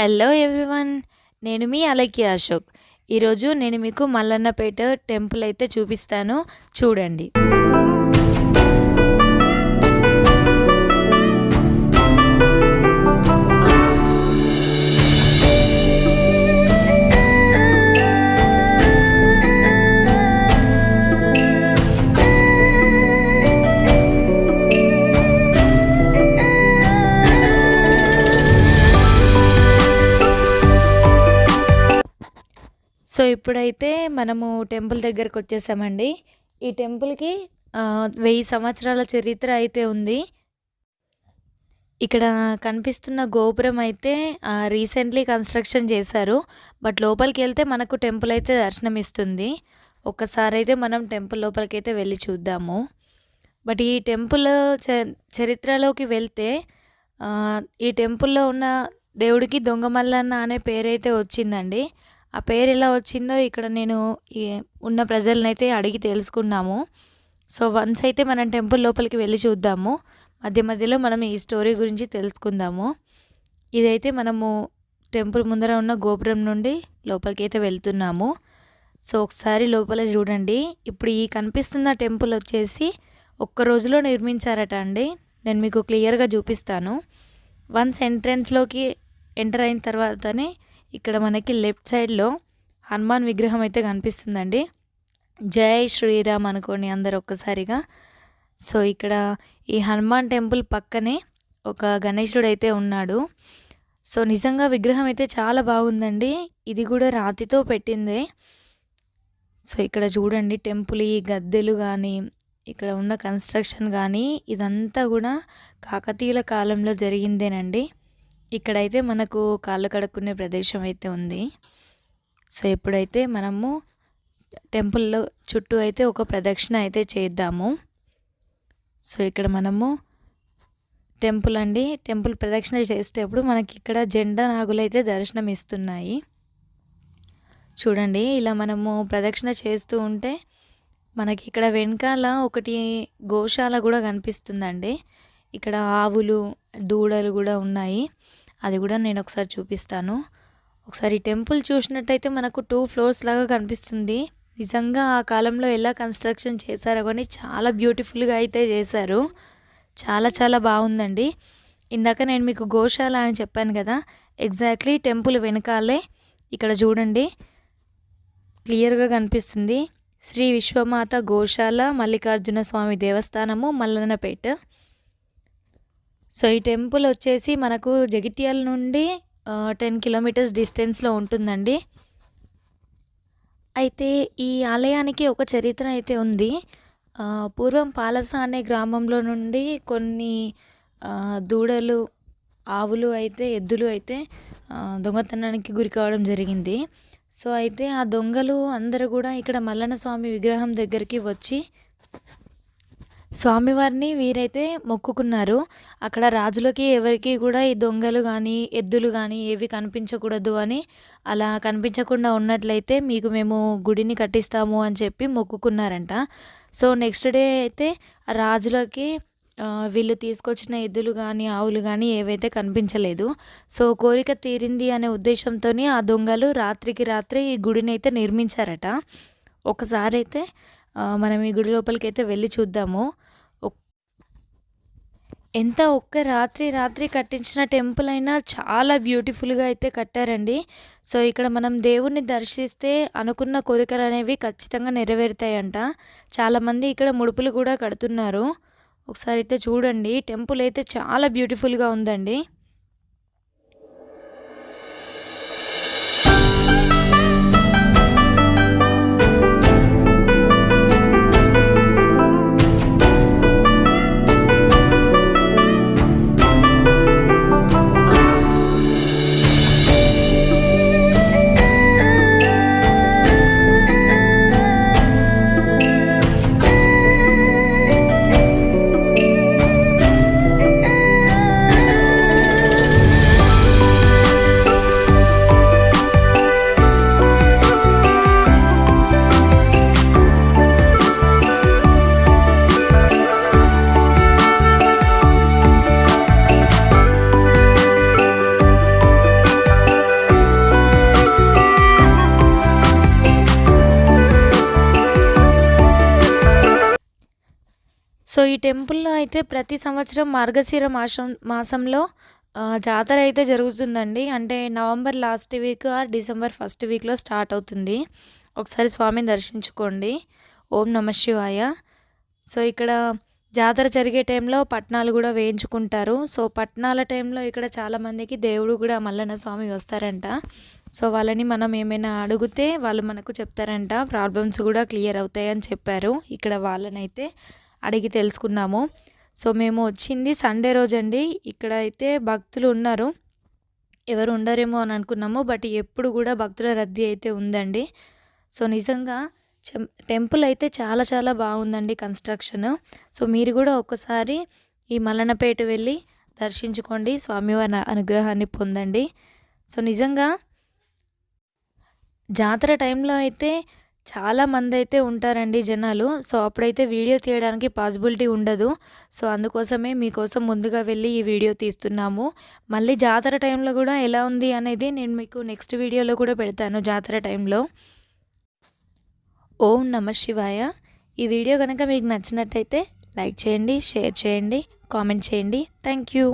Hello everyone నేను మీ అలకి అశోక్. ఈరోజు నేను మీకు మల్లన్నపేట టెంపుల్ అయితే చూపిస్తాను. చూడండి. సో ఇప్పుడైతే మనము టెంపుల్ దగ్గరకు వచ్చేసామండి. ఈ టెంపుల్కి వెయ్యి సంవత్సరాల చరిత్ర అయితే ఉంది. ఇక్కడ కనిపిస్తున్న గోపురం అయితే రీసెంట్లీ కన్స్ట్రక్షన్ చేశారు. బట్ లోపలికి వెళ్తే మనకు టెంపుల్ అయితే దర్శనం ఇస్తుంది ఒక్కసారి అయితే మనం టెంపుల్ లోపలికి అయితే వెళ్ళి చూద్దాము. బట్ ఈ టెంపుల్ చ చరిత్రలోకి వెళ్తే ఈ టెంపుల్లో ఉన్న దేవుడికి దొంగమల్లన్న అనే పేరైతే వచ్చిందండి. ఆ పేరు ఎలా వచ్చిందో ఇక్కడ నేను ఈ ఉన్న ప్రజలనైతే అడిగి తెలుసుకున్నాము. సో వన్స్ అయితే మనం టెంపుల్ లోపలికి వెళ్ళి చూద్దాము. మధ్య మధ్యలో మనం ఈ స్టోరీ గురించి తెలుసుకుందాము. ఇదైతే మనము టెంపుల్ ముందర ఉన్న గోపురం నుండి లోపలికి అయితే వెళ్తున్నాము. సో ఒకసారి లోపల చూడండి. ఇప్పుడు ఈ కనిపిస్తున్న టెంపుల్ వచ్చేసి ఒక్క రోజులో నిర్మించారట అండి. నేను మీకు క్లియర్గా చూపిస్తాను. వన్స్ ఎంట్రన్స్లోకి ఎంటర్ అయిన తర్వాతనే ఇక్కడ మనకి లెఫ్ట్ సైడ్లో హనుమాన్ విగ్రహం అయితే కనిపిస్తుందండి. జై శ్రీరామ్ అనుకోండి అందరు ఒక్కసారిగా. సో ఇక్కడ ఈ హనుమాన్ టెంపుల్ పక్కనే ఒక గణేశుడు అయితే ఉన్నాడు. సో నిజంగా విగ్రహం అయితే చాలా బాగుందండి. ఇది కూడా రాతితో పెట్టిందే. సో ఇక్కడ చూడండి టెంపుల్ ఈ గద్దెలు కానీ ఇక్కడ ఉన్న కన్స్ట్రక్షన్ కానీ ఇదంతా కూడా కాకతీయుల కాలంలో జరిగిందేనండి. ఇక్కడైతే మనకు కాళ్ళు కడుక్కునే ప్రదేశం అయితే ఉంది. సో ఇప్పుడైతే మనము టెంపుల్లో చుట్టూ అయితే ఒక ప్రదక్షిణ అయితే చేద్దాము. సో ఇక్కడ మనము టెంపుల్ అండి. టెంపుల్ ప్రదక్షిణ చేసేటప్పుడు మనకి ఇక్కడ జెండా నాగులు అయితే దర్శనం ఇస్తున్నాయి. చూడండి ఇలా మనము ప్రదక్షిణ చేస్తూ ఉంటే మనకి ఇక్కడ వెనకాల ఒకటి గోశాల కూడా కనిపిస్తుందండి. ఇక్కడ ఆవులు దూడలు కూడా ఉన్నాయి. అది కూడా నేను ఒకసారి చూపిస్తాను. ఒకసారి టెంపుల్ చూసినట్టయితే మనకు టూ ఫ్లోర్స్ లాగా కనిపిస్తుంది. నిజంగా ఆ కాలంలో ఎలా కన్స్ట్రక్షన్ చేశారో కానీ చాలా బ్యూటిఫుల్గా అయితే చేశారు. చాలా చాలా బాగుందండి. ఇందాక నేను మీకు గోశాల అని చెప్పాను కదా ఎగ్జాక్ట్లీ టెంపుల్ వెనకాలే ఇక్కడ చూడండి. క్లియర్గా కనిపిస్తుంది. శ్రీ విశ్వమాత గోశాల మల్లికార్జున స్వామి దేవస్థానము మల్లన్నపేట. సో ఈ టెంపుల్ వచ్చేసి మనకు జగిత్యాల నుండి టెన్ కిలోమీటర్స్ డిస్టెన్స్లో ఉంటుందండి. అయితే ఈ ఆలయానికి ఒక చరిత్ర అయితే ఉంది. పూర్వం పాలస అనే గ్రామంలో నుండి కొన్ని దూడలు ఆవులు అయితే ఎద్దులు అయితే దొంగతనానికి గురి కావడం జరిగింది. సో అయితే ఆ దొంగలు అందరూ కూడా ఇక్కడ మల్లన్న స్వామి విగ్రహం దగ్గరికి వచ్చి స్వామివారిని వీరైతే మొక్కుకున్నారు. అక్కడ రాజులకి ఎవరికి కూడా ఈ దొంగలు కానీ ఎద్దులు కానీ ఏవి కనిపించకూడదు అని అలా కనిపించకుండా ఉన్నట్లయితే మీకు మేము గుడిని కట్టిస్తాము అని చెప్పి మొక్కుకున్నారంట. సో నెక్స్ట్ డే అయితే రాజులకి వీళ్ళు తీసుకొచ్చిన ఎద్దులు కానీ ఆవులు కానీ ఏవైతే కనిపించలేదు. సో కోరిక తీరింది అనే ఉద్దేశంతో ఆ దొంగలు రాత్రికి రాత్రి ఈ గుడిని అయితే నిర్మించారట. ఒకసారి అయితే మనం ఈ గుడి లోపలికి అయితే వెళ్ళి చూద్దాము. ఎంత ఒక్క రాత్రి రాత్రి కట్టించిన టెంపుల్ అయినా చాలా బ్యూటిఫుల్గా అయితే కట్టారండి. సో ఇక్కడ మనం దేవుణ్ణి దర్శిస్తే అనుకున్న కోరికలు అనేవి ఖచ్చితంగా నెరవేరుతాయంట. చాలామంది ఇక్కడ ముడుపులు కూడా కడుతున్నారు. ఒకసారి అయితే చూడండి టెంపుల్ అయితే చాలా బ్యూటిఫుల్గా ఉందండి. సో ఈ టెంపుల్‌లో అయితే ప్రతి సంవత్సరం మార్గశిర మాసం మాసంలో జాతర అయితే జరుగుతుందండి. అంటే November last week or December first వీక్‌లో స్టార్ట్ అవుతుంది. ఒకసారి స్వామిని దర్శించుకోండి. ఓం నమ శివాయ. సో ఇక్కడ జాతర జరిగే టైంలో పట్నాలు కూడా వేయించుకుంటారు. సో పట్నాల టైంలో ఇక్కడ చాలామందికి దేవుడు కూడా మల్లన్న స్వామి వస్తారంట. సో వాళ్ళని మనం ఏమైనా అడిగితే వాళ్ళు మనకు చెప్తారంట. ప్రాబ్లమ్స్ కూడా క్లియర్ అవుతాయని చెప్పారు. ఇక్కడ వాళ్ళనైతే అడిగి తెలుసుకున్నాము. సో మేము వచ్చింది సండే రోజండి. ఇక్కడ అయితే భక్తులు ఉన్నారు. ఎవరు ఉండరేమో అని అనుకున్నాము. బట్ ఎప్పుడు కూడా భక్తుల రద్దీ అయితే ఉందండి. సో నిజంగా టెంపుల్ అయితే చాలా చాలా బాగుందండి కన్‌స్ట్రక్షన్. సో మీరు కూడా ఒక్కసారి ఈ మలనపేట వెళ్ళి దర్శించుకోండి. స్వామివారి అనుగ్రహాన్ని పొందండి. సో నిజంగా జాతర టైంలో అయితే చాలా మందైతే ఉంటారండి జనాలు. సో అప్పుడైతే వీడియో తీయడానికి పాసిబిలిటీ ఉండదు. సో అందుకోసమే మీకోసం ముందుగా వెళ్ళి ఈ వీడియో తీస్తున్నాము. మళ్ళీ జాతర టైంలో కూడా ఎలా ఉంది అనేది నేను మీకు నెక్స్ట్ వీడియోలో కూడా పెడతాను జాతర టైంలో. ఓం నమ శివాయ. ఈ వీడియో కనుక మీకు నచ్చినట్టయితే లైక్ చేయండి, షేర్ చేయండి, కామెంట్ చేయండి. Thank you.